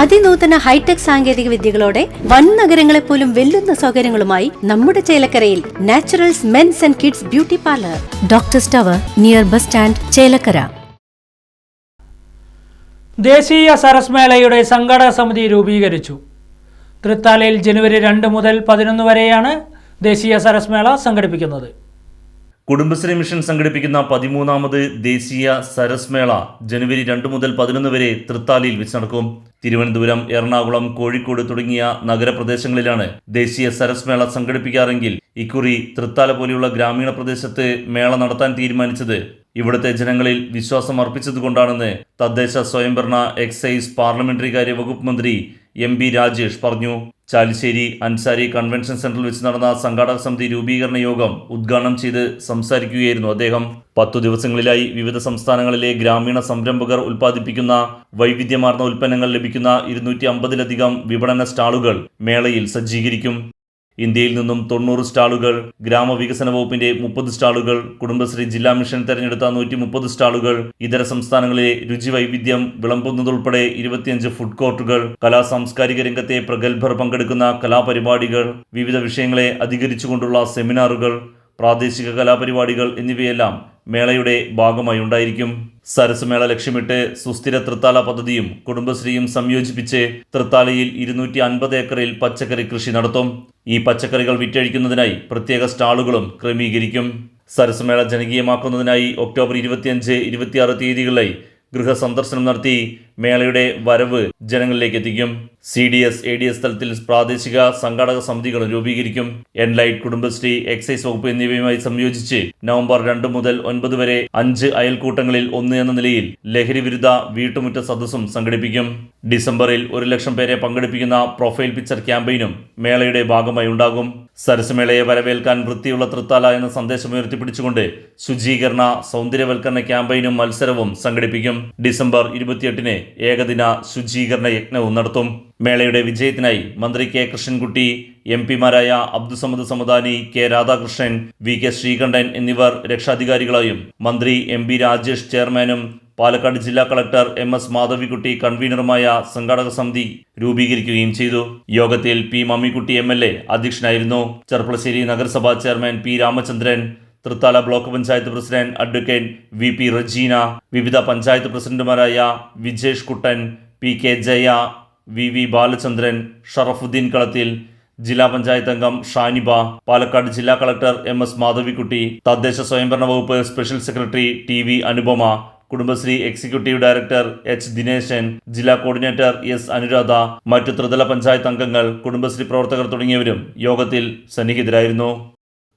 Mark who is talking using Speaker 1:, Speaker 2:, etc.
Speaker 1: അതിനൂതന hi tech സാങ്കേതിക വിദ്യകളോടെ വൻ നഗരങ്ങളെ പോലും വെല്ലുന്ന സൗകര്യങ്ങളുമായി നമ്മുടെ ചേലക്കരയിൽ naturals men's and kids beauty parlour doctor സ്റ്റവർ നിയർ ബസ് സ്റ്റാൻഡ് ചേലക്കര
Speaker 2: ദേശീയ സരസ് മേളയുടെ സമിതി രൂപീകരിച്ചു തൃത്താലയിൽ ജനുവരി രണ്ട് മുതൽ പതിനൊന്ന് വരെയാണ് ദേശീയ സരസ് മേള സംഘടിപ്പിക്കുന്നത്
Speaker 3: കുടുംബശ്രീ മിഷൻ സംഘടിപ്പിക്കുന്ന പതിമൂന്നാമത് ദേശീയ സരസ് മേള ജനുവരി രണ്ട് മുതൽ പതിനൊന്ന് വരെ തൃത്താലയിൽ വെച്ച് നടക്കും തിരുവനന്തപുരം എറണാകുളം കോഴിക്കോട് തുടങ്ങിയ നഗരപ്രദേശങ്ങളിലാണ് ദേശീയ സരസ് മേള സംഘടിപ്പിക്കാറെങ്കിൽ ഇക്കുറി തൃത്താല പോലെയുള്ള ഗ്രാമീണ പ്രദേശത്ത് മേള നടത്താൻ തീരുമാനിച്ചത് ഇവിടുത്തെ ജനങ്ങളിൽ വിശ്വാസം അർപ്പിച്ചതുകൊണ്ടാണെന്ന് തദ്ദേശ സ്വയംഭരണ എക്സൈസ് പാർലമെന്ററി കാര്യ വകുപ്പ് മന്ത്രി എം ബി രാജേഷ് പറഞ്ഞു ചാലിശ്ശേരി അൻസാരി കൺവെൻഷൻ സെന്ററിൽ വെച്ച് നടന്ന സംഘാടക സമിതി രൂപീകരണ യോഗം ഉദ്ഘാടനം ചെയ്ത് സംസാരിക്കുകയായിരുന്നു അദ്ദേഹം പത്തു ദിവസങ്ങളിലായി വിവിധ സംസ്ഥാനങ്ങളിലെ ഗ്രാമീണ സംരംഭകർ ഉൽപ്പാദിപ്പിക്കുന്ന വൈവിധ്യമാർന്ന ഉൽപ്പന്നങ്ങൾ ലഭിക്കുന്ന ഇരുന്നൂറ്റി അമ്പതിലധികം വിപണന സ്റ്റാളുകൾ മേളയിൽ സജ്ജീകരിക്കും ഇന്ത്യയിൽ നിന്നും തൊണ്ണൂറ് സ്റ്റാളുകൾ ഗ്രാമവികസന വകുപ്പിന്റെ മുപ്പത് സ്റ്റാളുകൾ കുടുംബശ്രീ ജില്ലാ മിഷൻ തെരഞ്ഞെടുത്ത നൂറ്റി മുപ്പത് സ്റ്റാളുകൾ ഇതര സംസ്ഥാനങ്ങളിലെ രുചി വൈവിധ്യം വിളമ്പുന്നതുൾപ്പെടെ ഇരുപത്തിയഞ്ച് ഫുഡ് കോർട്ടുകൾ കലാ സാംസ്കാരിക രംഗത്തെ പ്രഗത്ഭർ പങ്കെടുക്കുന്ന കലാപരിപാടികൾ വിവിധ വിഷയങ്ങളെ അധികരിച്ചുകൊണ്ടുള്ള സെമിനാറുകൾ പ്രാദേശിക കലാപരിപാടികൾ എന്നിവയെല്ലാം മേളയുടെ ഭാഗമായി ഉണ്ടായിരിക്കും സരസ്മേള ലക്ഷ്യമിട്ട് സുസ്ഥിര തൃത്താല പദ്ധതിയും കുടുംബശ്രീയും സംയോജിപ്പിച്ച് തൃത്താലയിൽ ഇരുന്നൂറ്റി അൻപത് ഏക്കറിൽ പച്ചക്കറി കൃഷി നടത്തും ഈ പച്ചക്കറികൾ വിറ്റഴിക്കുന്നതിനായി പ്രത്യേക സ്റ്റാളുകളും ക്രമീകരിക്കും സരസ്മേള ജനകീയമാക്കുന്നതിനായി ഒക്ടോബർ ഇരുപത്തിയഞ്ച് ഇരുപത്തിയാറ് തീയതികളിലായി ഗൃഹസന്ദർശനം നടത്തി മേളയുടെ വരവ് ജനങ്ങളിലേക്ക് എത്തിക്കും C D S A D S തലത്തിൽ പ്രാദേശിക സംഘാടക സമിതികൾ രൂപീകരിക്കും എൻലൈറ്റ് കുടുംബശ്രീ എക്സൈസ് വകുപ്പ് എന്നിവയുമായി സംയോജിച്ച് നവംബർ രണ്ട് മുതൽ ഒൻപത് വരെ അഞ്ച് അയൽക്കൂട്ടങ്ങളിൽ ഒന്ന് എന്ന നിലയിൽ ലഹരി വിരുദ്ധ വീട്ടുമുറ്റ സദസ്സും സംഘടിപ്പിക്കും ഡിസംബറിൽ ഒരു ലക്ഷം പേരെ പങ്കെടുപ്പിക്കുന്ന പ്രൊഫൈൽ പിക്ചർ ക്യാമ്പയിനും മേളയുടെ ഭാഗമായി ഉണ്ടാകും സരസ്മേളയെ വരവേൽക്കാൻ വൃത്തിയുള്ള തൃത്താല എന്ന സന്ദേശം ഉയർത്തിപ്പിടിച്ചുകൊണ്ട് ശുചീകരണ സൗന്ദര്യവൽക്കരണ ക്യാമ്പയിനും മത്സരവും സംഘടിപ്പിക്കും ഡിസംബർ ഇരുപത്തിയെട്ടിന് ഏകദിന ശുചീകരണ യജ്ഞവും നടത്തും മേളയുടെ വിജയത്തിനായി മന്ത്രി കെ കൃഷ്ണൻകുട്ടി എം പിമാരായ Abdussamad Samadani K Radhakrishnan V K Sreekandan എന്നിവർ രക്ഷാധികാരികളായും മന്ത്രി എം ബി രാജേഷ് ചെയർമാനും പാലക്കാട് ജില്ലാ കളക്ടർ എം എസ് മാധവിക്കുട്ടി കൺവീനറുമായ സംഘാടക സമിതി രൂപീകരിക്കുകയും ചെയ്തു യോഗത്തിൽ P Mammikutty M L A അധ്യക്ഷനായിരുന്നു ചെർപ്പളശ്ശേരി നഗരസഭാ chairman P Ramachandran Thrithala block panchayat president advocate V P Regina വിവിധ പഞ്ചായത്ത് പ്രസിഡന്റുമാരായ Vijesh Kuttan P K Jaya V V Balachandran Sharafudheen Kalathil ജില്ലാ പഞ്ചായത്ത് അംഗം ഷാനിബ പാലക്കാട് ജില്ലാ കളക്ടർ എം എസ് മാധവിക്കുട്ടി തദ്ദേശ സ്വയംഭരണ വകുപ്പ് special secretary T V Anupama Kudumbashree executive director H Dineshan ജില്ലാ കോർഡിനേറ്റർ എസ് അനുരാധ മറ്റു ത്രിതല പഞ്ചായത്ത് അംഗങ്ങൾ കുടുംബശ്രീ പ്രവർത്തകർ തുടങ്ങിയവരും യോഗത്തിൽ സന്നിഹിതരായിരുന്നു